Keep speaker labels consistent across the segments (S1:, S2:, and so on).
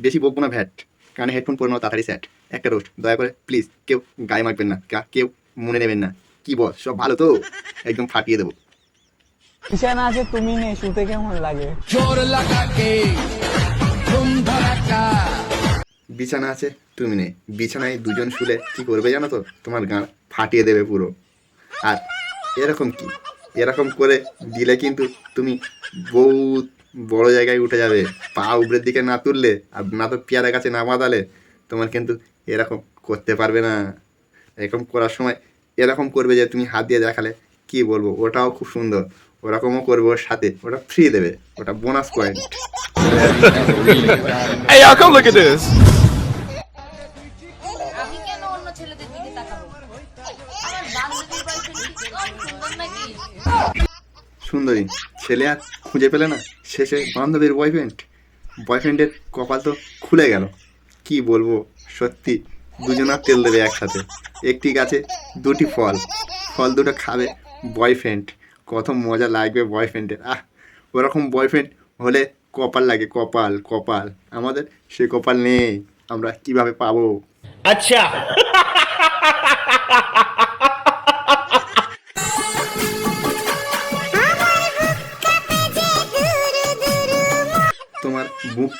S1: বেশি বকবো না ভ্যাট কানে হেডফোন পরে নাও তাড়াতাড়ি স্যাট একটা রোস্ট দয়া করে প্লিজ কেউ গায়ে মাখবেন না কা- কেউ মনে নেবেন না। কি বল সব ভালো তো? একদম ফাটিয়ে দেবো।
S2: বিছানা আছে তুমি নেই শুতে কেমন লাগে?
S1: বিছানা আছে তুমি নেই। বিছানায় দুজন শুলে কি করবে জানো তো? তোমার গান ফাটিয়ে দেবে পুরো। আর এরকম কি? এরকম করে দিলে কিন্তু তুমি বহুত বড় জায়গায় উঠে যাবে পা উপরের দিকে না তুললে আর না তো পেয়ারা গাছে না বাঁধালে তোমার কিন্তু এরকম করতে পারবে না এরকম করার সময় এরকম করবে যে তুমি হাত দিয়ে দেখালে কি বলব ওটাও খুব সুন্দর ওরকমও করবে ওর সাথে ওটা ফ্রি দেবে ওটা bonus point
S3: Hey, y'all, come look at this.
S4: আমি কেন অন্য ছেলেদের দিকে তাকাবো আমার বান্ধবীর বয়ফ্রেন্ড কি কম সুন্দর নাকি
S1: সুন্দরী ছেলে আর খুঁজে পেলে না। শেষে বান্ধবীর বয়ফ্রেন্ড বয়ফ্রেন্ডের কপাল তো খুলে গেল। কি বলব, সত্যি, দুজনা তেল দেবে একসাথে। একটি গাছে দুটি ফল। ফল দুটো খাবে বয়ফ্রেন্ড কত মজা লাগবে বয়ফ্রেন্ডের আহ, ওরকম বয়ফ্রেন্ড হলে কপাল লাগে, কপাল কপাল। আমাদের সে কপাল নেই। আমরা কীভাবে পাবো? তোমার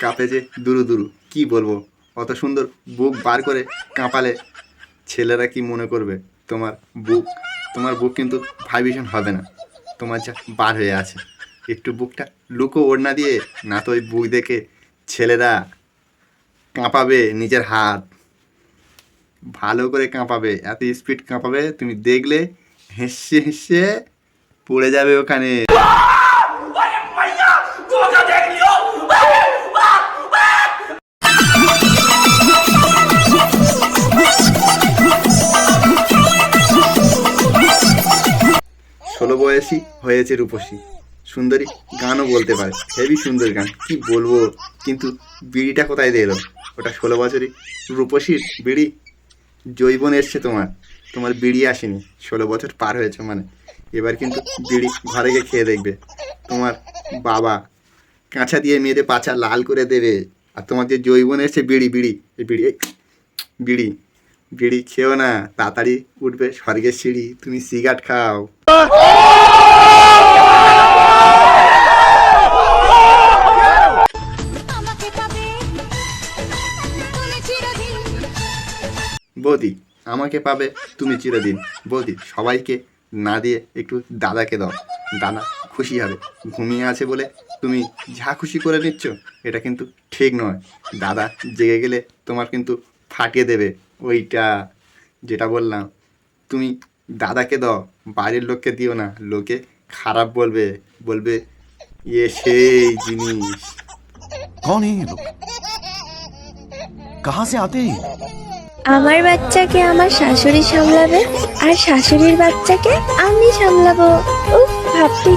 S1: বুক কাঁপে যে, দুরু দুরু, কি বলব? অত সুন্দর বুক বার করে কাঁপালে ছেলেরা কি মনে করবে? তোমার বুক তোমার বুক কিন্তু ভাইব্রেশন হবে না। তোমার যা বার হয়ে আছে। একটু বুকটা লুকো ওড়না দিয়ে, না তো ওই বুক দেখে ছেলেরা কাঁপাবে নিজের হাত। ভালো করে কাঁপাবে, এত স্পিড কাঁপাবে, তুমি দেখলে হেসে হেসে পড়ে যাবে ওখানে। ষোলো বয়সী হয়েছে রূপসী। সুন্দরী গানও বলতে পারে। হেভি সুন্দর গান। কি বলব? কিন্তু বিড়িটা কোথায় দিয়ে এলো? ওটা ষোলো বছরই রূপসীর বিড়ি জৈবন এসছে তোমার। তোমার বিড়ি আসেনি। ষোলো বছর পার হয়েছে মানে। এবার কিন্তু বিড়ি ঘরে গিয়ে খেয়ে দেখবে। তোমার বাবা কাঁচা দিয়ে মেয়েদের পাছা লাল করে দেবে। আর তোমার যে জৈবন এসছে বিড়ি বিড়ি বিড়ি বিড়ি। বিড়ি খেও না তাড়াতাড়ি উঠবে স্বর্গের সিঁড়ি তুমি সিগারেট খাও। বৌদি আমাকে পাবে তুমি চিরদিন। বৌদি সবাইকে না দিয়ে একটু দাদাকে দাও। দাদা খুশি হবে। ঘুমিয়ে আছে বলে তুমি যা খুশি করে নিচ্ছ এটা কিন্তু ঠিক নয়। দাদা জেগে গেলে তোমার কিন্তু ফাটিয়ে দেবে। ওইটা যেটা বললাম তুমি দাদাকে দাও বাইরের লোককে দিও না লোকে খারাপ বলবে বলবে ইয়ে সেই জিনিস।
S5: কন কাহা সে আতে?
S6: আমার বাচ্চাকে আমার শাশুড়ি সামলাবে আর শাশুড়ির বাচ্চাকে আমি সামলাবো। উফ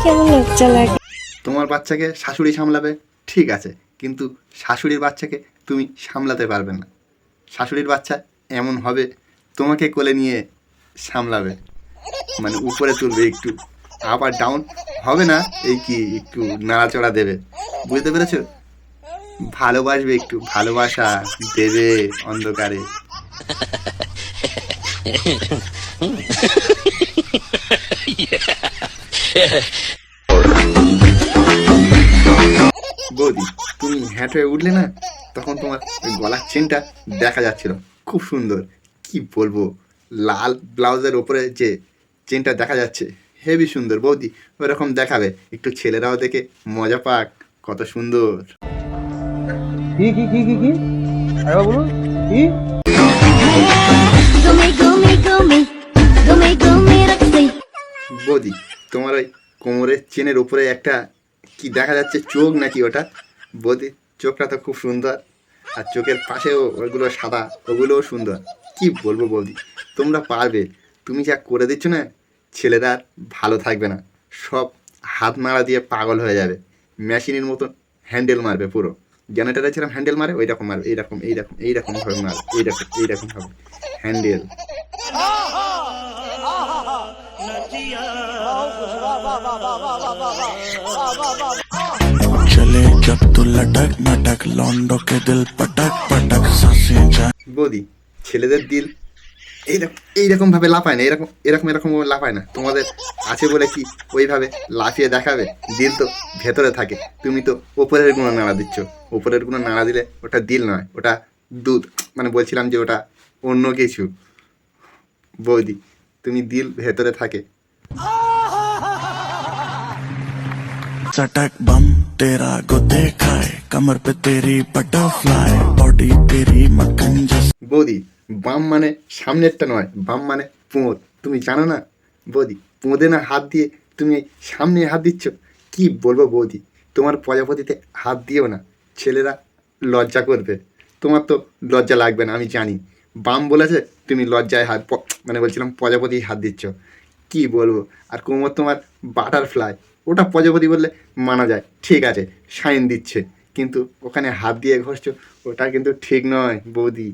S6: কেমন লজ্জা লাগে।
S1: তোমার বাচ্চাকে শাশুড়ি সামলাবে ঠিক আছে কিন্তু শাশুড়ির বাচ্চাকে তুমি সামলাতে পারবে না। শাশুড়ির বাচ্চা এমন হবে তোমাকে কোলে নিয়ে সামলাবে। মানে উপরে তুলবে একটু। আবার ডাউন হবে না, এই কি একটু নাড়াচড়া দেবে। বুঝতে পেরেছ? ভালোবাসবে একটু, ভালোবাসা দেবে অন্ধকারে। বৌদি, তুমি হ্যাট হয়ে উঠলে না, তখন তোমার গলার চেনটা দেখা যাচ্ছিল। খুব সুন্দর। কি বলব? লাল ব্লাউজের ওপরে যে চেনটা দেখা যাচ্ছে হেভি সুন্দর। বৌদি ওরকম দেখাবে। একটু ছেলেরাও দেখে মজা পাক। কত সুন্দর।
S2: কি কি কি কি কি? বলুন কি?
S1: বৌদি তোমার ওই কোমরের চেনের উপরে একটা কি দেখা যাচ্ছে চোখ নাকি ওটা? বৌদি চোখটা তো খুব সুন্দর। আর চোখের পাশেও ওগুলো সাদা ওগুলোও সুন্দর কি বলব বৌদি তোমরা পারবে তুমি যা করে দিচ্ছ না ছেলেরা ভালো থাকবে না সব হাত মারা দিয়ে পাগল হয়ে যাবে মেশিনের মতন হ্যান্ডেল মারবে পুরো জেনারেটারে যেরকম হ্যান্ডেল মারে ওই রকম মারবে এইরকম এইরকম এইরকম ভাবে মারবে এইরকম এইরকম হবে হ্যান্ডেল
S5: তো লটক নটক লন্ডো কে দিল পটক পটক সাসে
S1: বদি, ছেলেদের দিল। এইরকম এইরকম ভাবে লাফায় না, এরকম এরকম এরকম লাফায় না। তোমাদের আছে বলে কি ওইভাবে লাফিয়ে দেখাবে? দিল তো ভেতরে থাকে। তুমি তো ওপরের গুণো নাড়া দিচ্ছ। ওপরের গুণো নাড়া দিলে ওটা দিল নয়, ওটা দুধ। মানে বলছিলাম যে ওটা অন্য কিছু। বৌদি, তুমি দিল ভেতরে থাকে।
S5: चटक बम तेरा को देखा है कमर पे तेरी बटरफ्लाई बॉडी तेरी मक्खन जैसी
S1: বৌদি বাম মানে সামনেরটা নয় বাম মানে পোঁত তুমি জানো না বৌদি পোঁদে না হাত দিয়ে তুমি এই সামনে হাত দিচ্ছ কি বলবো বৌদি তোমার প্রজাপতিতে হাত দিও না ছেলেরা লজ্জা করবে তোমার তো লজ্জা লাগবে না আমি জানি বাম বলেছে তুমি লজ্জায় হাত প- মানে বলছিলাম প্রজাপতি হাত দিচ্ছ কি বলবো আর কোমর তোমার বাটারফ্লাই ওটা প্রজাপতি বললে মানা যায় ঠিক আছে সাইন দিচ্ছে কিন্তু ওখানে হাত দিয়ে ঘষছ ওটা কিন্তু ঠিক নয় বৌদি